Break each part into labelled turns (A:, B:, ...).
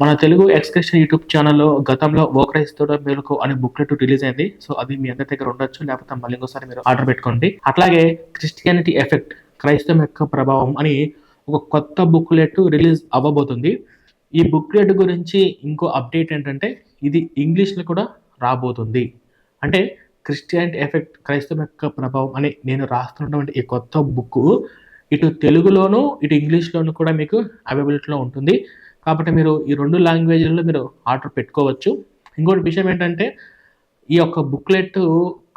A: మన Telugu excretion YouTube ఛానల్లో గతంలో ఓక్రైస్తోడ మేలుకు అనే బుక్లెట్ రిలీజ్ అయింది. సో అది మీ అందరి దగ్గర ఉండొచ్చు. లేకపోతే మళ్ళీ ఇంకోసారి మీరు ఆర్డర్ పెట్టుకోండి. అట్లాగే క్రిస్టియానిటీ ఎఫెక్ట్ క్రైస్తవం యొక్క ప్రభావం అని ఒక కొత్త బుక్లెట్ రిలీజ్ అవ్వబోతుంది. ఈ బుక్లెట్ గురించి ఇంకో అప్డేట్ ఏంటంటే ఇది ఇంగ్లీష్లో కూడా రాబోతుంది. అంటే క్రిస్టియానిటీ ఎఫెక్ట్ క్రైస్తవం యొక్క ప్రభావం అని నేను రాస్తున్నటువంటి ఈ కొత్త బుక్ ఇటు తెలుగులోను ఇటు ఇంగ్లీష్లోను కూడా మీకు అవైలబిలిటీలో ఉంటుంది. కాబట్టి మీరు ఈ రెండు లాంగ్వేజ్లలో మీరు ఆర్డర్ పెట్టుకోవచ్చు. ఇంకోటి విషయం ఏంటంటే ఈ యొక్క బుక్లెట్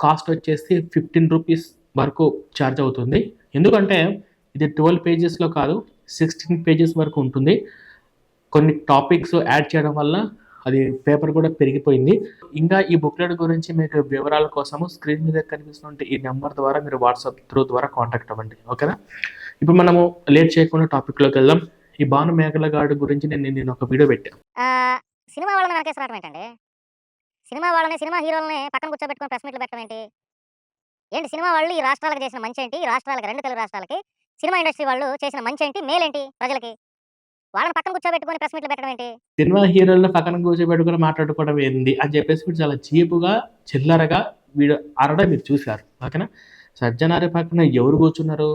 A: కాస్ట్ వచ్చేసి ఫిఫ్టీన్ రూపీస్ వరకు ఛార్జ్ అవుతుంది. ఎందుకంటే ఇది ట్వెల్వ్ పేజెస్లో కాదు సిక్స్టీన్ పేజెస్ వరకు ఉంటుంది. కొన్ని టాపిక్స్ యాడ్ చేయడం వల్ల అది పేపర్ కూడా పెరిగిపోయింది. ఇంకా ఈ బుక్లెట్ గురించి మీకు వివరాల కోసము స్క్రీన్ మీద కనిపిస్తున్న ఈ నెంబర్ ద్వారా మీరు వాట్సాప్ త్రూ ద్వారా కాంటాక్ట్ అవ్వండి. ఓకేనా? ఇప్పుడు మనము లేట్ చేయకుండా టాపిక్లోకి వెళ్దాం. ఈ భాను మేఘలగాడు గురించి నేను నేను ఒక వీడియో పెట్టాను
B: సినిమా వాళ్ళని వెనకేసి రావడం ఏంటండి? సినిమా వాళ్ళని సినిమా హీరోలని పక్కన కూర్చోబెట్టుకుని ప్రెస్ మీట్లు పెట్టడం ఏంటి? ఏంటి సినిమా వాళ్ళు ఈ రాష్ట్రాలకు చేసిన మంచి ఏంటి? ఈ రాష్ట్రాలకి రెండు తెలుగు రాష్ట్రాలకి సినిమా ఇండస్ట్రీ వాళ్ళు చేసిన మంచి ఏంటి? మేలేంటి ప్రజలకి? వాళ్ళని పక్కన కూర్చోబెట్టుకుని ప్రెస్ మీట్లు పెట్టడం ఏంటి?
A: సినిమా హీరోలను పక్కన కూర్చోబెట్టుకుని మాట్లాడుకోవడం ఏంది? అని చెప్పేసి చాలా చీపుగా చిల్లరగా వీడు అరడం మీరు చూశారు. ఓకేనా? సజ్జనారి పక్కన ఎవరు కూర్చున్నారు?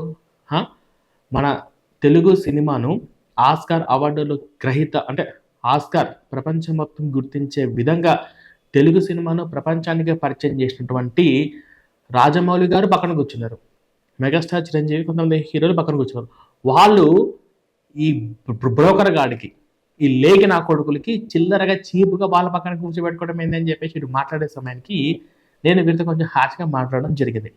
A: మన తెలుగు సినిమాను ఆస్కార్ అవార్డులు గ్రహీత అంటే ఆస్కార్ ప్రపంచం మొత్తం గుర్తించే విధంగా తెలుగు సినిమాను ప్రపంచానికి పరిచయం చేసినటువంటి రాజమౌళి గారు పక్కన కూర్చున్నారు. మెగాస్టార్ చిరంజీవి కొంతమంది హీరోలు పక్కన కూర్చున్నారు. వాళ్ళు ఈ బ్రోకర్ గాడికి ఈ లేఖ నా కొడుకులకి చిల్లరగా చీపుగా వాళ్ళ పక్కన కూర్చోబెట్టుకోవడం ఏందని చెప్పేసి మాట్లాడే సమయానికి నేను వీరితో కొంచెం హార్ష్గా మాట్లాడడం జరిగింది.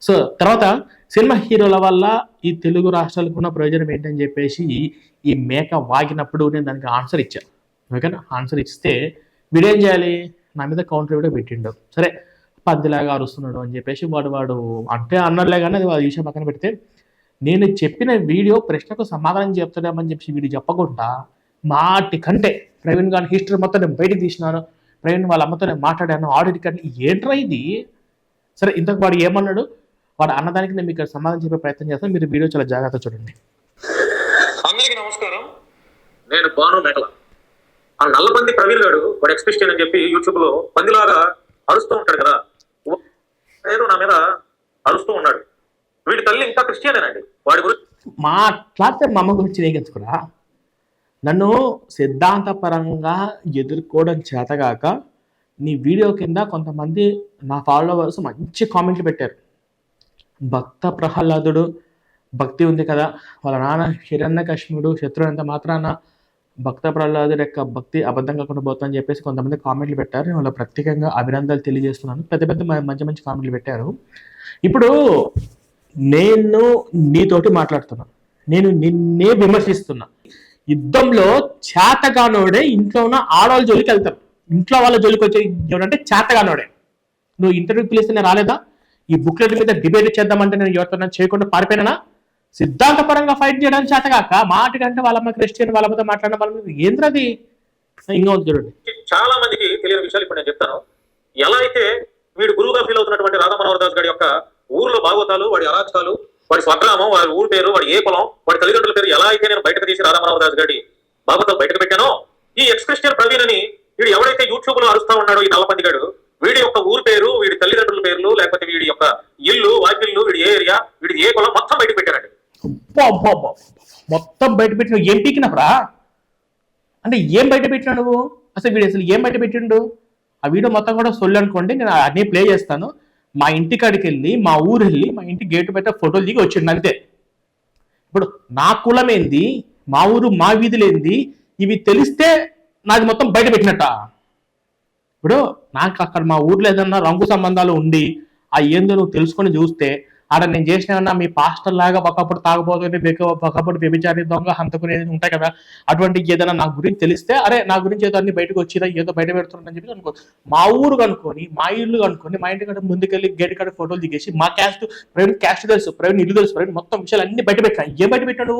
A: సో తర్వాత సినిమా హీరోల వల్ల ఈ తెలుగు రాష్ట్రాలకు ఉన్న ప్రయోజనం ఏంటని చెప్పేసి ఈ మేక వాగినప్పుడు నేను దానికి ఆన్సర్ ఇచ్చాను ఓకేనా? ఆన్సర్ ఇస్తే వీడేం చేయాలి? నా మీద కౌంటర్ కూడా పెట్టిండు. సరే పందిలాగా అరుస్తున్నాడు అని చెప్పేసి వాడు వాడు అంటే అన్నట్లే కానీ అది వాడు విషయం పక్కన పెడితే నేను చెప్పిన వీడియో ప్రశ్నకు సమాధానం చెప్తాడేమని చెప్పి వీడు చెప్పకుండా మాటి కంటే ప్రవీణ్ గారి హిస్టరీ మొత్తం నేను బయటకు తీసినాను ప్రవీణ్ వాళ్ళ అమ్మతో నేను మాట్లాడాను ఆడిట్ కానీ ఏంట్రా ఇది? సరే ఇంతకు వాడు ఏమన్నాడు? వాడు అన్నదానికి నేను మీకు సమాధానం చెప్పే ప్రయత్నం చేస్తాను. మీరు వీడియో చాలా జాగ్రత్త చూడండి.
C: అందరికీ నమస్కారం. నేను బాను మేకల. ఆ నల్లబంది ప్రవీణ్ గారు వాడు ఎక్స్ప్రెషన్ అని చెప్పి యూట్యూబ్లో పందిలాగా అరుస్తూ ఉంటాడు కదా. ఏదో నా మీద అరుస్తూ ఉన్నాడు. వీడి తల్లి ఇంకా క్రిస్టియనేనండి. వాడి గురించి
A: మాట్లాడితే మా అమ్మ గురించి నేగెత్తుకురా నన్ను సిద్ధాంతపరంగా ఎదుర్కోవడం చేతగాక నీ వీడియో కింద కొంతమంది నా ఫాలోవర్స్ మంచి కామెంట్లు పెట్టారు. భక్త ప్రహ్లాదుడు భక్తి ఉంది కదా వాళ్ళ నాన్న హిరణ్య కశ్ముడు శత్రువు అంత మాత్రాన భక్త ప్రహ్లాదుడు యొక్క భక్తి అబద్ధం కాకుండా పోతుందని చెప్పేసి కొంతమంది కామెంట్లు పెట్టారు. నేను వాళ్ళ ప్రత్యేకంగా అభినందనలు తెలియజేస్తున్నాను. పెద్ద పెద్ద మంచి మంచి కామెంట్లు పెట్టారు. ఇప్పుడు నేను నీతోటి మాట్లాడుతున్నాను నేను నిన్నే విమర్శిస్తున్నా. యుద్ధంలో చేతగానోడే ఇంట్లో ఉన్న ఆడవాళ్ళ జోలికి వెళ్తాను ఇంట్లో వాళ్ళ జోలికి వచ్చే ఎవరంటే చేతగానోడే. నువ్వు ఇంటర్వ్యూ పిలిస్తే నేను రాలేదా? ఈ బుక్లెట్ మీద డిబేట్ చేద్దామంటే నేను ఎవరితో చేయకుండా పారిపోయినా సిద్ధాంతపరంగా ఫైట్ చేయడానికి చేతగాక మాటకంటే వాళ్ళమ్మ క్రిస్టియన్ వాళ్ళతో మాట్లాడిన వాళ్ళ మీద ఏంద్రది ఇంకా చూడండి.
C: చాలా మందికి తెలియని విషయాలు ఇప్పుడు నేను చెప్తాను. ఎలా అయితే వీడు గురువుగా ఫీల్ అవుతున్నటువంటి రాధా మనోహర్ దాస్ గారి యొక్క ఊర్లో భాగవతాలు వాడి అరాచకాలు వాడి స్వగ్రామం వాడి ఊరు పేరు వాడి ఏ పొలం వాడి తల్లిదండ్రుల పేరు ఎలా అయితే నేను బయటకు తీసి రాధా మనోహర్ దాస్ గారి భాగవతాలు బయటకు పెట్టానో ఈ ఎక్స్ క్రిస్టియన్ ప్రవీణ్ అని వీడు ఎవడైతే యూట్యూబ్లో అరుస్తా ఉన్నాడో ఈ నల్లపంది గాడు వీడి యొక్క ఊరు పేరు వీడి తల్లిదండ్రుల పేర్లు లేకపోతే వీడి యొక్క ఇల్లు వాకిల్లు వీడి ఏ ఏరియా వీడి ఏ కులం మొత్తం బయట పెట్టారండి.
A: మొత్తం బయట పెట్టిన ఏం పీకినప్పుడా? అంటే ఏం బయట పెట్టినా నువ్వు? అసలు వీడు అసలు ఏం బయట పెట్టిండు? ఆ వీడియో మొత్తం కూడా సొల్లు అనుకోండి నేను అన్నీ ప్లే చేస్తాను. మా ఇంటి కాడికి వెళ్ళి మా ఊరు వెళ్ళి మా ఇంటి గేటు బయట ఫోటోలు దిగి వచ్చిండు అంతే. ఇప్పుడు నా కులం ఏంది మా ఊరు మా వీధులు ఏంది ఇవి తెలిస్తే నాది మొత్తం బయట పెట్టినట్ట? ఇప్పుడు నాకు అక్కడ మా ఊర్లో ఏదన్నా రంగు సంబంధాలు ఉండి ఆ ఏందో నువ్వు తెలుసుకొని చూస్తే ఆడ నేను చేసిన మీ పాస్టర్ లాగా ఒకప్పుడు తాగబోతుంటే ఒకప్పుడు వ్యభిచారి దొంగ హంతకుని ఉంటాయి కదా అటువంటి ఏదైనా నా గురించి తెలిస్తే అరే నా గురించి ఏదో అన్ని బయటకు వచ్చిందా ఏదో బయట పెడుతున్నాడని చెప్పి అనుకో. మా ఊరు కనుక్కొని మా ఇల్లు కనుక్కొని మా ఇంటి కాడ ముందుకెళ్ళి గేట్ కాడ ఫోటోలు దిగేసి మా క్యాస్ట్ ప్రవీణ్ క్యాస్ట్ తెలుసు ప్రవీణ్ ఇల్లు తెలుసు ప్రవీణ్ మొత్తం విషయాలు అన్ని బయట పెట్టా ఏం బయట
C: పెట్టాడు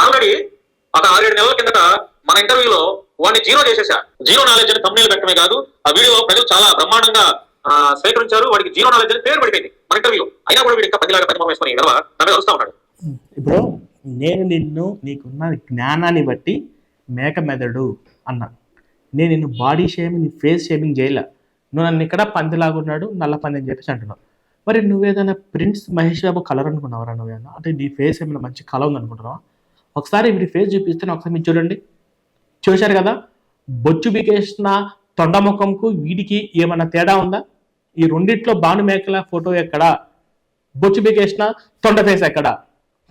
C: ఆల్రెడీ ఒక ఆరేడు నెలల కిందట మన ఇంటర్వ్యూలో వాడిని జీరో చేసేసా. జీరో నాలెడ్జ్ అని తమ్ముళ్ళు పెట్టడమే కాదు. ఆ వీడియో ప్రజలు చాలా బ్రహ్మాండంగా ఆ, స్వీకరించారు వాడికి జీరో నాలెడ్జ్ అని పేరు పడిపోయింది మన ఇంటర్వ్యూ అయినా కూడా వీడు ఇంకా పదిలాగా పది వేసుకుని గర్వ నా మీద ఉన్నాడు.
A: ఇప్పుడు నేను నిన్ను నీకున్న జ్ఞానాన్ని బట్టి మేక మెదడు అన్నా. నేను నిన్ను బాడీ షేమింగ్ నీ ఫేస్ షేమింగ్ చేయలే. నువ్వు నన్ను ఇక్కడ పందిలాగున్నాడు నల్ల పంది అని చెప్పేసి అంటున్నావు. మరి నువ్వేదైనా ప్రిన్స్ మహేష్ బాబు కలర్ అనుకున్నావరా నువ్వేనా అంటే నీ ఫేస్ ఏమైనా మంచి కలర్ ఉంది అనుకుంటున్నావా ఒకసారి వీడి ఫేస్ చూపిస్తే ఒకసారి మీరు చూడండి. చూశారు కదా? బొచ్చు బికేసిన తొండముఖంకు వీడికి ఏమైనా తేడా ఉందా? ఈ రెండిట్లో భానుమేకల ఫోటో ఎక్కడ? బొచ్చు బికేసిన తొండ ఫేస్ ఎక్కడ?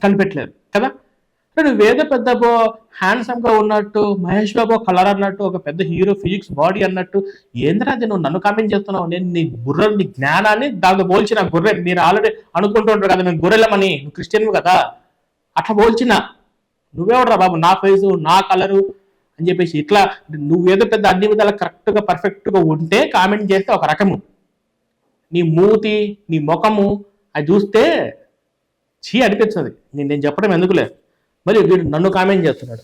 A: కనిపెట్టలేదు కదా? అంటే నువ్వేదో పెద్ద హ్యాండ్సమ్గా ఉన్నట్టు మహేష్ బాబు కలర్ అన్నట్టు ఒక పెద్ద హీరో ఫిజిక్స్ బాడీ అన్నట్టు ఏంద్రా అది నువ్వు నన్ను కామెంట్ చేస్తున్నావు? నేను నీ బుర్ర నీ జ్ఞానాన్ని దాంతో పోల్చిన గొర్రె. మీరు ఆల్రెడీ అనుకుంటుంటారు కదా నేను గొర్రెలమని. నువ్వు క్రిస్టియన్ కదా? అట్లా పోల్చిన నువ్వెవడరా బాబు? నా ఫేసు నా కలరు అని చెప్పేసి ఇట్లా నువ్వేదో పెద్ద అన్ని విధాలు కరెక్ట్గా పర్ఫెక్ట్గా ఉంటే కామెంట్ చేస్తే ఒక రకము. నీ మూతి నీ ముఖము అది చూస్తే చీ అనిపించదు. నేను నేను చెప్పడం ఎందుకులే? మరి వీడు నన్ను కామెంట్ చేస్తున్నాడు.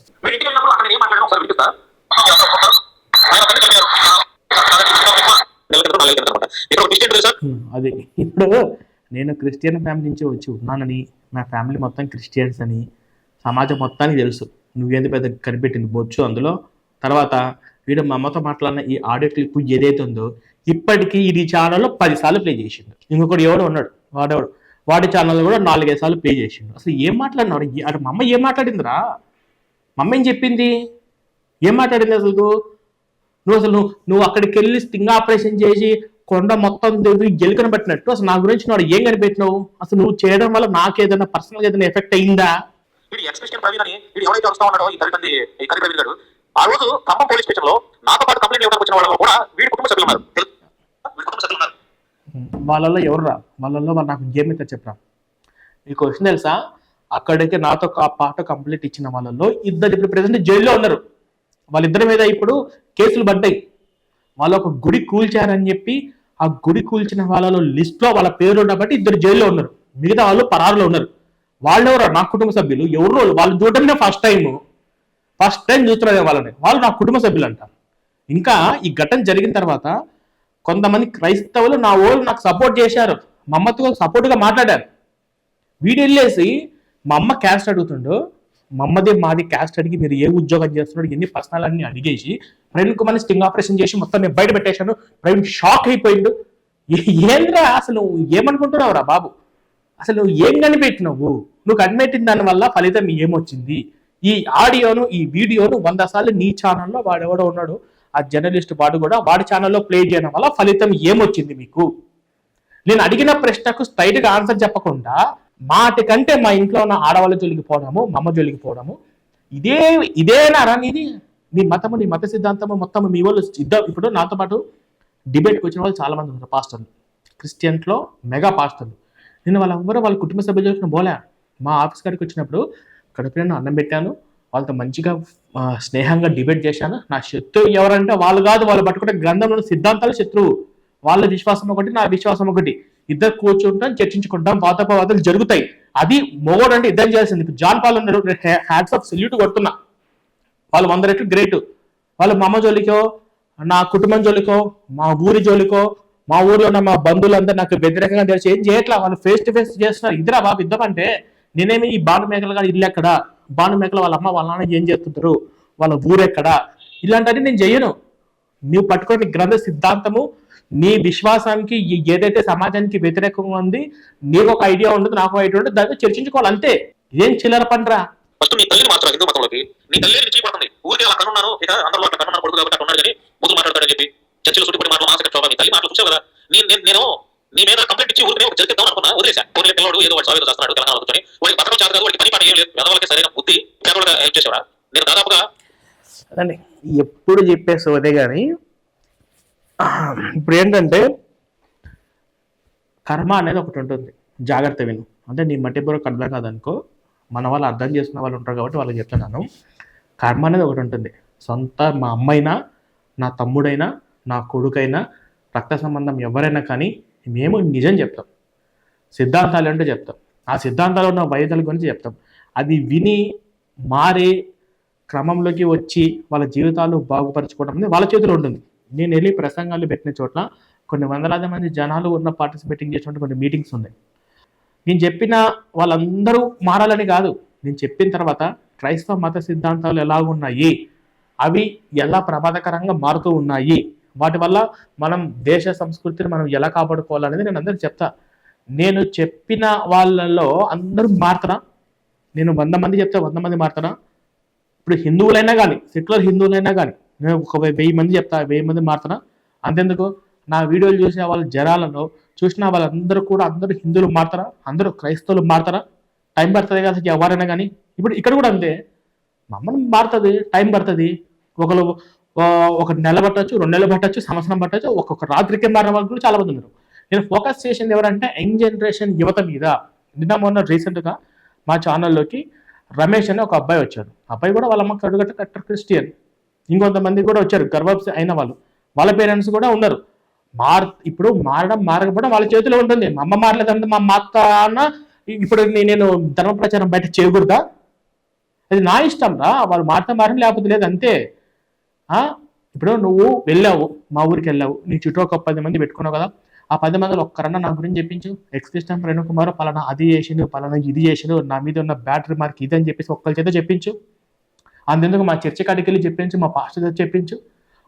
A: అది. ఇప్పుడు నేను క్రిస్టియన్ ఫ్యామిలీ నుంచి వచ్చి ఉన్నానని నా ఫ్యామిలీ మొత్తం క్రిస్టియన్స్ అని సమాజం మొత్తానికి తెలుసు. నువ్వేంది పెద్ద కనిపెట్టింది? బొచ్చు అందులో. తర్వాత వీడు మా అమ్మతో మాట్లాడిన ఈ ఆడియో క్లిప్ ఏదైతే ఉందో ఇప్పటికీ ఇది ఛానల్లో పదిసార్లు ప్లే చేసిండు. ఇంకొకటి ఎవడు ఉన్నాడు వాడెవడు. వాడి ఛానల్ కూడా నాలుగైదు సార్లు ప్లే చేసిండు. అసలు ఏం మాట్లాడినాడు అటు మా అమ్మ ఏం మాట్లాడిందిరా? మా అమ్మ ఏం చెప్పింది? ఏం మాట్లాడింది అసలు నువ్వు? అసలు నువ్వు నువ్వు అక్కడికి వెళ్ళి స్టింగ్ ఆపరేషన్ చేసి కొండ మొత్తం దిగి ఎలుకను పెట్టినట్టు? అసలు నా గురించి నువ్వు ఏం కనిపెట్టినావు? అసలు నువ్వు చేయడం వల్ల నాకు ఏదైనా పర్సనల్గా ఏదైనా ఎఫెక్ట్ అయిందా?
C: వీడి ఎక్స్ క్రిస్టియన్ ప్రవీణ్ అని వీడు ఎవరైతే వస్తా ఉన్నాడో ఈ కలిపంది ఈ కలి ప్రవీణ్ గారు ఆ రోజు ఖమ్మం పోలీస్ స్టేషన్లో నాతో పాటు కంప్లైంట్ ఇవ్వడానికి వచ్చిన వాళ్ళలో కూడా వీడి కుటుంబ సభ్యులు ఉన్నారు. వీడి కుటుంబ సభ్యులు ఉన్నారు.
A: వాళ్ళల్లో ఎవరురా? వాళ్ళల్లో వాళ్ళు నాకు గేమ్ అయితే చెప్పరా? మీకు క్వశ్చన్ తెలుసా? అక్కడికి నాతో ఆ పాట కంప్లీట్ ఇచ్చిన వాళ్ళల్లో ఇద్దరు ఇప్పుడు ప్రెసెంట్ జైల్లో ఉన్నారు. వాళ్ళిద్దరి మీద ఇప్పుడు కేసులు పడ్డాయి. వాళ్ళు ఒక గుడి కూల్చారని చెప్పి ఆ గుడి కూల్చిన వాళ్ళలో లిస్ట్లో వాళ్ళ పేరు ఉండబట్టి ఇద్దరు జైల్లో ఉన్నారు. మిగతా వాళ్ళు పరారులో ఉన్నారు. వాళ్ళెవరో నా కుటుంబ సభ్యులు ఎవరు వాళ్ళు. చూడటమే ఫస్ట్ టైం ఫస్ట్ టైం చూస్తున్నారు వాళ్ళని. వాళ్ళు నా కుటుంబ సభ్యులు అంటారు ఇంకా ఈ ఘటన జరిగిన తర్వాత కొంతమంది క్రైస్తవులు నా ఓళ్ళు నాకు సపోర్ట్ చేశారు. మా అమ్మతో సపోర్ట్గా మాట్లాడారు. వీడు వెళ్ళేసి మా అమ్మ క్యాస్ట్ అడుగుతుండు. మా అమ్మది మాది క్యాస్ట్ అడిగి మీరు ఏ ఉద్యోగం చేస్తున్నాడు ఎన్ని పర్సనల్ అన్ని అడిగేసి ప్రవీణ్ కుమార్ని స్టింగ్ ఆపరేషన్ చేసి మొత్తం నేను బయట పెట్టేశాను. ప్రవీణ్ షాక్ అయిపోయిండు. ఏంద్రా అసలు ఏమనుకుంటున్నావురా బాబు? అసలు ఏం కనిపెట్టి నువ్వు కనిపెట్టిన దాని వల్ల ఫలితం ఏమొచ్చింది? ఈ ఆడియోను ఈ వీడియోను వంద సార్లు నీ ఛానల్లో వాడెవడో ఉన్నాడు ఆ జర్నలిస్ట్ వాడు కూడా వాడి ఛానల్లో ప్లే చేయడం వల్ల ఫలితం ఏమొచ్చింది మీకు? నేను అడిగిన ప్రశ్నకు స్ట్రైట్గా ఆన్సర్ చెప్పకుండా మాటి కంటే మా ఇంట్లో ఉన్న ఆడవాళ్ళు జొలిగిపోవడము మమ్మ జొలిగిపోవడము ఇదే ఇదేనారా నీది? నీ మతము నీ మత సిద్ధాంతము మొత్తం మీ వాళ్ళు సిద్ధం ఇప్పుడు నాతో పాటు డిబేట్కి వచ్చిన వాళ్ళు చాలామంది ఉన్నారు పాస్టర్లు. క్రిస్టియన్స్లో మెగా పాస్టర్లు. నేను వాళ్ళందరూ వాళ్ళ కుటుంబ సభ్యులు చూసిన బోలే. మా ఆఫీస్ కాడికి వచ్చినప్పుడు కడుపు నేను అన్నం పెట్టాను. వాళ్ళతో మంచిగా స్నేహంగా డిబేట్ చేశాను. నా శత్రువు ఎవరంటే వాళ్ళు కాదు. వాళ్ళు పట్టుకుంటే గ్రంథంలో సిద్ధాంతాలు శత్రువు వాళ్ళ విశ్వాసం ఒకటి నా విశ్వాసం ఒకటి. ఇద్దరు కూర్చుంటాం చర్చించుకుంటాం. వాతోపవాదాలు జరుగుతాయి. అది మొగోడు అంటే ఇద్దరు చేయాల్సింది. ఇప్పుడు జాన్ పాల్ ఉన్నారు హ్యాట్స్ ఆఫ్ సెల్యూట్ కొడుతున్నా. వాళ్ళు వంద రెట్లు గ్రేట్. వాళ్ళు మా అమ్మ జోలికో నా కుటుంబం జోలికో మా ఊరి జోలికో మా ఊర్లో ఉన్న మా బంధువులందరూ నాకు వ్యతిరేకంగా తెలిసి ఏం చేయట్లా? వాళ్ళు ఫేస్ టు ఫేస్ చేస్తున్నారు. ఇద్దరా బాబు ఇద్దమంటే నేనేమి ఈ బాను మేకలు కానీ ఇల్లు ఎక్కడ? బాను మేకలు వాళ్ళ అమ్మ వాళ్ళ నాన్న ఏం చేస్తుంటారు? వాళ్ళ ఊరెక్కడ ఇలాంటివన్నీ నేను చెయ్యను నువ్వు పట్టుకునే గ్రంథ సిద్ధాంతము నీ విశ్వాసానికి ఏదైతే సమాజానికి వ్యతిరేకంగా ఉంది నీకు ఒక ఐడియా ఉండదు నాకు ఐడియా ఉండదు దాన్ని చర్చించుకోవాలి అంతే. ఇదేం చిల్లర పండ్రా?
C: ఫస్ట్ నీ తల్లిని హిందూ మతంలోకి నీ తల్లి చీపడుతుంది ఊరికి అలా కనున్నాను ఇక అందరిలో అట్లా కనున్నాను కొడుకు కాబట్టి అట్లా ఉన్నాడు కానీ ముందు మాట్లాడతాడని చెప్పి. చర్చిలో చుట్టుపడి మాటలు మానసిక క్షోభ మీ తల్లి మాటలు చూసావు కదా? నేను నేను- నీ మీద కంప్లైంట్ ఇచ్చి ఊరికి ఒక జరిగిద్దాం అనుకున్నా వదిలేసా. కొన్ని పిల్లడు ఏదో వాడు సాగు చేస్తున్నాడు తెలంగాణ కూర్చొని. వాడికి పత్రం చేత కాదు వాడికి పని పని ఏం లేదు. పేదవాళ్ళకి సరైన బుద్ధి పేదవాళ్ళగా హెల్ప్ చేసేవాడా? నేను దాదాపుగా
A: అదండి ఎప్పుడు చెప్పే సోదే కానీ ఇప్పుడు ఏంటంటే కర్మ అనేది ఒకటి ఉంటుంది. జాగ్రత్త విను. అంటే నీ మట్టి బుర్రకు అర్థం కాదనుకో మన వాళ్ళు అర్థం చేసుకున్న వాళ్ళు ఉంటారు కాబట్టి వాళ్ళకి చెప్తున్నాను. కర్మ అనేది ఒకటి ఉంటుంది. సొంత మా అమ్మైనా నా తమ్ముడైనా నా కొడుకైనా రక్త సంబంధం ఎవరైనా కానీ మేము నిజం చెప్తాం. సిద్ధాంతాలు అంటే చెప్తాం. ఆ సిద్ధాంతాలు ఉన్న వైద్యుల గురించి చెప్తాం. అది విని మారే క్రమంలోకి వచ్చి వాళ్ళ జీవితాలు బాగుపరచుకోవడం అనేది వాళ్ళ చేతిలో ఉంటుంది. నేను వెళ్ళి ప్రసంగాలు పెట్టిన చోట్ల కొన్ని వందలాది మంది జనాలు ఉన్న పార్టిసిపేటింగ్ చేసినటువంటి కొన్ని మీటింగ్స్ ఉన్నాయి. నేను చెప్పిన వాళ్ళందరూ మారాలని కాదు. నేను చెప్పిన తర్వాత క్రైస్తవ మత సిద్ధాంతాలు ఎలా ఉన్నాయి? అవి ఎలా ప్రమాదకరంగా మారుతూ ఉన్నాయి? వాటి వల్ల మనం దేశ సంస్కృతిని మనం ఎలా కాపాడుకోవాలనేది నేను అందరికి చెప్తా. నేను చెప్పిన వాళ్ళలో అందరూ మారుతారా? నేను వంద మంది చెప్తే వంద మంది మారుతారా? ఇప్పుడు హిందువులైనా కానీ సెక్యులర్ హిందువులైనా కానీ నేను ఒక వెయ్యి మంది చెప్తా వెయ్యి మంది మారుతారా? అంతెందుకు? నా వీడియోలు చూసిన వాళ్ళ జనాలలో చూసిన వాళ్ళందరూ కూడా అందరూ హిందువులు మారుతారా? అందరూ క్రైస్తవులు మారుతారా? టైం పడుతుంది కదా ఎవరైనా కానీ? ఇప్పుడు ఇక్కడ కూడా అంతే. మమ్మల్ని మారుతుంది టైం పడుతుంది. ఒకరు ఒక నెల పట్టచ్చు రెండు నెలలు పట్టచ్చు సంవత్సరం పట్టచ్చు ఒక్కొక్క రాత్రి కింద వాళ్ళు కూడా చాలా మంది ఉన్నారు. నేను ఫోకస్ చేసింది ఎవరంటే యంగ్ జనరేషన్ యువత మీద. నిన్న మొన్న రీసెంట్గా మా ఛానల్లోకి రమేష్ అని ఒక అబ్బాయి వచ్చాడు. అబ్బాయి కూడా వాళ్ళ అమ్మ కడుగట్ట కట్టర్ క్రిస్టియన్. ఇంకొంతమంది కూడా వచ్చారు గర్భవతి అయిన వాళ్ళు. వాళ్ళ పేరెంట్స్ కూడా ఉన్నారు. మార్ ఇప్పుడు మారడం మారకపోవడం వాళ్ళ చేతిలో ఉంటుంది. మా అమ్మ మారలేదంటే మా మా అత్త అన్న ఇప్పుడు నేను ధర్మ ప్రచారం బయట చేయకూడదా? అది నా ఇష్టం రా. వాళ్ళు మారితే మారని లేకపోతే లేదు అంతే. ఇప్పుడు నువ్వు వెళ్ళావు మా ఊరికి వెళ్ళావు. నీ చుట్టూ ఒక పది మంది పెట్టుకున్నావు కదా. ఆ పది మందిలో ఒక్కరన్నా నా గురించి చెప్పించు. ఎక్స్క్రిస్టం రేణు కుమార్ పలానా అది చేసిండు పలానా ఇది చేసిండు నా మీద ఉన్న బ్యాటరీ మార్క్ ఇది అని చెప్పేసి ఒక్కరి చేత చెప్పించు. అంతెందుకు మా చర్చి కాడికి వెళ్ళి చెప్పించు మా పాస్టర్ చేత చెప్పించు.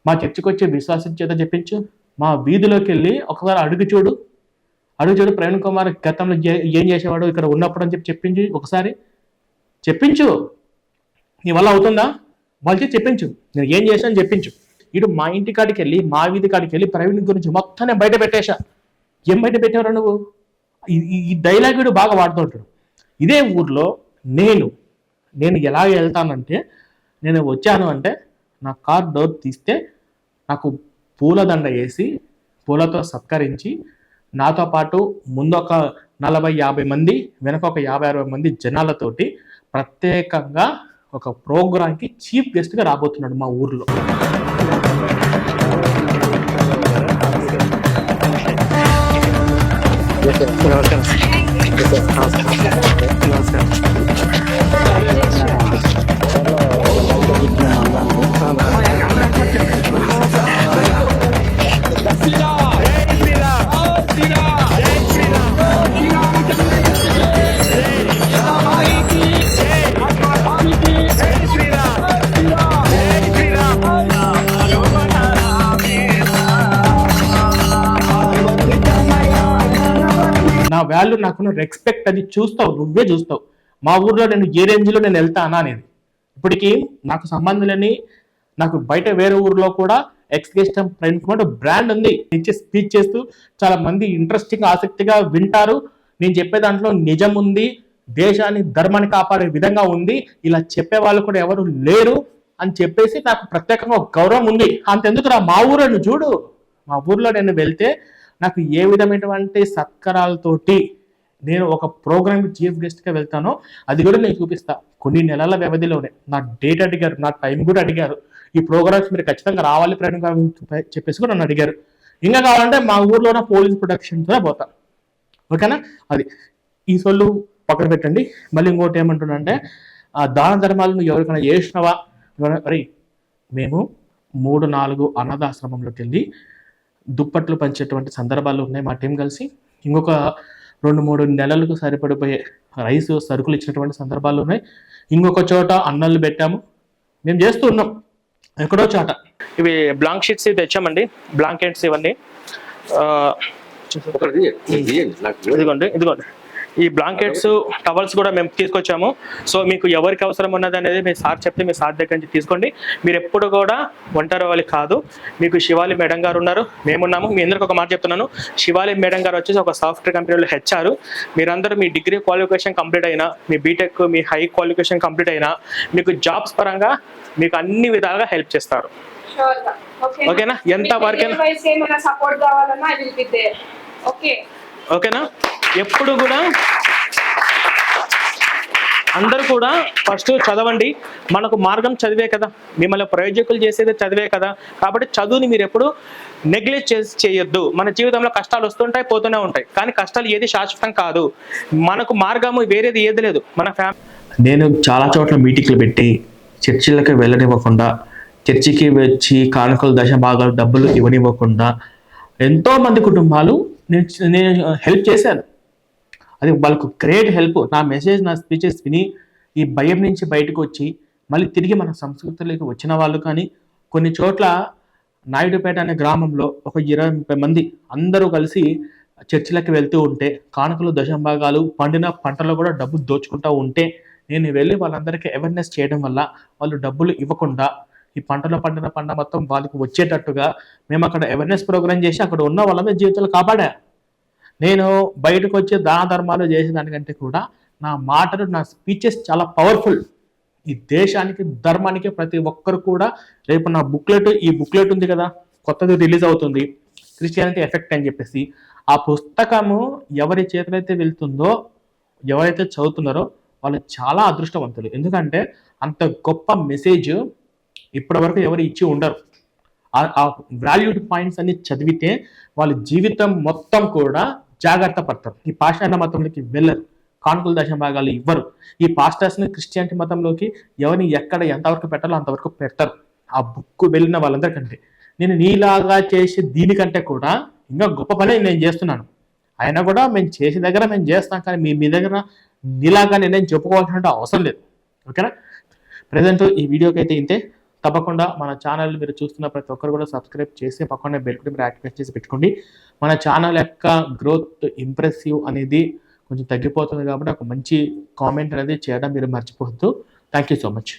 A: మా చర్చికి వచ్చే విశ్వాసం చేత చెప్పించు. మా వీధిలోకి వెళ్ళి ఒకసారి అడుగు చూడు. అడుగు చూడు ప్రవీణ్ కుమార్ గతంలో ఏం చేసేవాడు ఇక్కడ ఉన్నప్పుడు అని చెప్పి చెప్పించు ఒకసారి. చెప్పించు. నీ వల్ల అవుతుందా? వాళ్ళు చెప్పించు. నేను ఏం చేశాను చెప్పించు. ఇటు మా ఇంటి కాడికి వెళ్ళి మా వీధి కాడికి వెళ్ళి ప్రవీణ్ గురించి మొత్తం నేను బయట పెట్టేశా. ఏం బయట పెట్టేవరా నువ్వు? ఈ- డైలాగ్ వీడు బాగా వాడుతుంటాడు ఇదే ఊర్లో నేను నేను ఎలా వెళ్తానంటే నేను వచ్చాను అంటే నా కార్ డోర్ తీస్తే నాకు పూలదండ వేసి పూలతో సత్కరించి నాతో పాటు ముందు ఒక నలభై యాభై మంది వెనక ఒక యాభై అరవై మంది జనాలతోటి ప్రత్యేకంగా ఒక ప్రోగ్రాంకి చీఫ్ గెస్ట్గా రాబోతున్నాడు మా ఊర్లో. నా వాల్యూ నాకున్న రెస్పెక్ట్ అది చూస్తావు నువ్వే చూస్తావు. మా ఊర్లో నేను ఏ రేంజ్లో నేను వెళ్తానా అనేది. ఇప్పటికీ నాకు సంబంధం లేని నాకు బయట వేరే ఊర్లో కూడా ఎక్స్కేస్టం ఫ్రెండ్స్ బ్రాండ్ ఉంది. ఇచ్చే స్పీచ్ చేస్తూ చాలా మంది ఇంట్రెస్టింగ్ ఆసక్తిగా వింటారు. నేను చెప్పే దాంట్లో నిజం ఉంది దేశాన్ని ధర్మాన్ని కాపాడే విధంగా ఉంది. ఇలా చెప్పే వాళ్ళు కూడా ఎవరు లేరు అని చెప్పేసి నాకు ప్రత్యేకంగా గౌరవం ఉంది. అంతెందుకు రా మా ఊరు చూడు. మా ఊర్లో నేను వెళ్తే నాకు ఏ విధమైనటువంటి సత్కరాలతోటి నేను ఒక ప్రోగ్రామ్ చీఫ్ గెస్ట్గా వెళ్తానో అది కూడా నేను చూపిస్తా. కొన్ని నెలల వ్యవధిలోనే. నా డేట్ అడిగారు నా టైం కూడా అడిగారు. ఈ ప్రోగ్రామ్స్ మీరు ఖచ్చితంగా రావాలి ప్రయాణం చెప్పేసి కూడా నన్ను అడిగారు. ఇంకా కావాలంటే మా ఊర్లో ఉన్న పోలీస్ ప్రొటెక్షన్తోనే పోతా. ఓకేనా? అది. ఈ సొల్లు పక్కన పెట్టండి. మళ్ళీ ఇంకోటి ఏమంటుందంటే ఆ దాన ధర్మాలు నువ్వు ఎవరికైనా చేసినవా? ఎవరైనా- మేము మూడు నాలుగు అనాథాశ్రమంలోకి వెళ్ళి దుప్పట్లు పంచేటువంటి సందర్భాలు ఉన్నాయి. మా టీం కలిసి ఇంకొక రెండు మూడు నెలలకు సరిపడిపోయే రైస్ సరుకులు ఇచ్చినటువంటి సందర్భాలు ఉన్నాయి. ఇంకొక చోట అన్నలు పెట్టాము. మేము చేస్తూ ఉన్నాం. ఎక్కడో చోట. ఇవి బ్లాంక్ షీట్స్ తెచ్చామండి. బ్లాంకెట్స్ ఇవన్నీ. ఇదిగోండి ఇదిగోండి. ఈ బ్లాంకెట్స్ టవల్స్ కూడా మేము తీసుకొచ్చాము. సో మీకు ఎవరికి అవసరం ఉన్నది అనేది మీ సార్ చెప్తే మీ సార్ దగ్గర నుంచి తీసుకోండి. మీరు ఎప్పుడు కూడా ఒంటరి వాళ్ళు కాదు. మీకు శివాలి మేడం గారు ఉన్నారు. మేమున్నాము మీ అందరికి ఒక మాట చెప్తున్నాను. శివాలి మేడం గారు వచ్చేసి ఒక సాఫ్ట్వేర్ కంపెనీలో హెచ్ఆర్. మీరందరూ మీ డిగ్రీ క్వాలిఫికేషన్ కంప్లీట్ అయినా మీ బీటెక్ మీ హై క్వాలిఫికేషన్ కంప్లీట్ అయినా మీకు జాబ్స్ పరంగా మీకు అన్ని విధాలుగా హెల్ప్ చేస్తారు. ఓకేనా? ఎంత వరకైనా-
D: advice ఏమైనా సపోర్ట్ కావాలన్నా I will be there okay
A: ఓకేనా? ఎప్పుడు కూడా అందరూ కూడా ఫస్ట్ చదవండి. మనకు మార్గం చదివే కదా. మిమ్మల్ని ప్రయోజకులు చేసేది చదివే కదా. కాబట్టి చదువుని మీరు ఎప్పుడు నెగ్లెక్ట్ చేసి చేయొద్దు. మన జీవితంలో కష్టాలు వస్తుంటాయి పోతూనే ఉంటాయి. కానీ కష్టాలు ఏది శాశ్వతం కాదు. మనకు మార్గము వేరేది ఏది లేదు. మన ఫ్యామిలీ నేను చాలా చోట్ల మీటింగ్లు పెట్టి చర్చిలకు వెళ్ళనివ్వకుండా చర్చికి వచ్చి కానుకలు దశ భాగాలు డబ్బులు ఇవ్వనివ్వకుండా ఎంతో మంది కుటుంబాలు నేను నేను హెల్ప్ చేశాను. అది వాళ్ళకు గ్రేట్ హెల్ప్ నా మెసేజ్ నా స్పీచెస్ విని ఈ భయం నుంచి బయటకు వచ్చి మళ్ళీ తిరిగి మన సంస్కృతిలోకి వచ్చిన వాళ్ళు కానీ కొన్ని చోట్ల నాయుడుపేట అనే గ్రామంలో ఒక ఇరవై ముప్పై మంది అందరూ కలిసి చర్చిలకు వెళ్తూ ఉంటే కానుకలు దశంభాగాలు పండిన పంటలో కూడా డబ్బు దోచుకుంటూ ఉంటే నేను వెళ్ళి వాళ్ళందరికీ అవేర్నెస్ చేయడం వల్ల వాళ్ళు డబ్బులు ఇవ్వకుండా ఈ పంటలో పండిన పంట మొత్తం వాళ్ళకి వచ్చేటట్టుగా మేము అక్కడ అవేర్నెస్ ప్రోగ్రామ్ చేసి అక్కడ ఉన్న వాళ్ళ జీవితాలు కాపాడా. నేను బయటకు వచ్చి దాన ధర్మాలు చేసేదానికంటే కూడా నా మాటలు నా స్పీచెస్ చాలా పవర్ఫుల్ ఈ దేశానికి ధర్మానికి ప్రతి ఒక్కరు కూడా రేపు నా బుక్లెట్ ఈ బుక్లెట్ ఉంది కదా కొత్తది రిలీజ్ అవుతుంది. క్రిస్టియానిటీ ఎఫెక్ట్ అని చెప్పేసి. ఆ పుస్తకము ఎవరి చేతులైతే వెళ్తుందో ఎవరైతే చదువుతున్నారో వాళ్ళు చాలా అదృష్టవంతులు. ఎందుకంటే అంత గొప్ప మెసేజ్ ఇప్పటి వరకు ఎవరు ఇచ్చి ఉండరు. ఆ- ఆ వాల్యూడ్ పాయింట్స్ అన్ని చదివితే వాళ్ళ జీవితం మొత్తం కూడా జాగ్రత్త పడతారు. ఈ పాషాణ మతంలోకి వెళ్ళరు. కానుకల దశ భాగాలు ఇవ్వరు. ఈ పాస్టర్స్ని క్రిస్టియానిటీ మతంలోకి ఎవరిని ఎక్కడ ఎంతవరకు పెట్టాలో అంతవరకు పెట్టరు ఆ బుక్ వెళ్ళిన వాళ్ళందరికంటే. నేను నీలాగా చేసే దీనికంటే కూడా ఇంకా గొప్ప పని నేను చేస్తున్నాను. అయినా కూడా మేము చేసే దగ్గర మేము చేస్తాం కానీ మీ మీ దగ్గర నీలాగా నేనేం చెప్పుకోవాల్సిన అవసరం లేదు. ఓకేనా? ప్రజెంట్ ఈ వీడియోకి అయితే ఇంతే. తప్పకుండా మన ఛానల్ మీరు చూస్తున్న ప్రతి ఒక్కరు కూడా సబ్స్క్రైబ్ చేసి పక్కనే బెల్ కూడా మీరు యాక్టివేట్ చేసి పెట్టుకోండి. మన ఛానల్ యొక్క గ్రోత్ ఇంప్రెసివ్ అనేది కొంచెం తగ్గిపోతుంది కాబట్టి ఒక మంచి కామెంట్ అనేది చేయడం మీరు మర్చిపోవద్దు. Thank you so much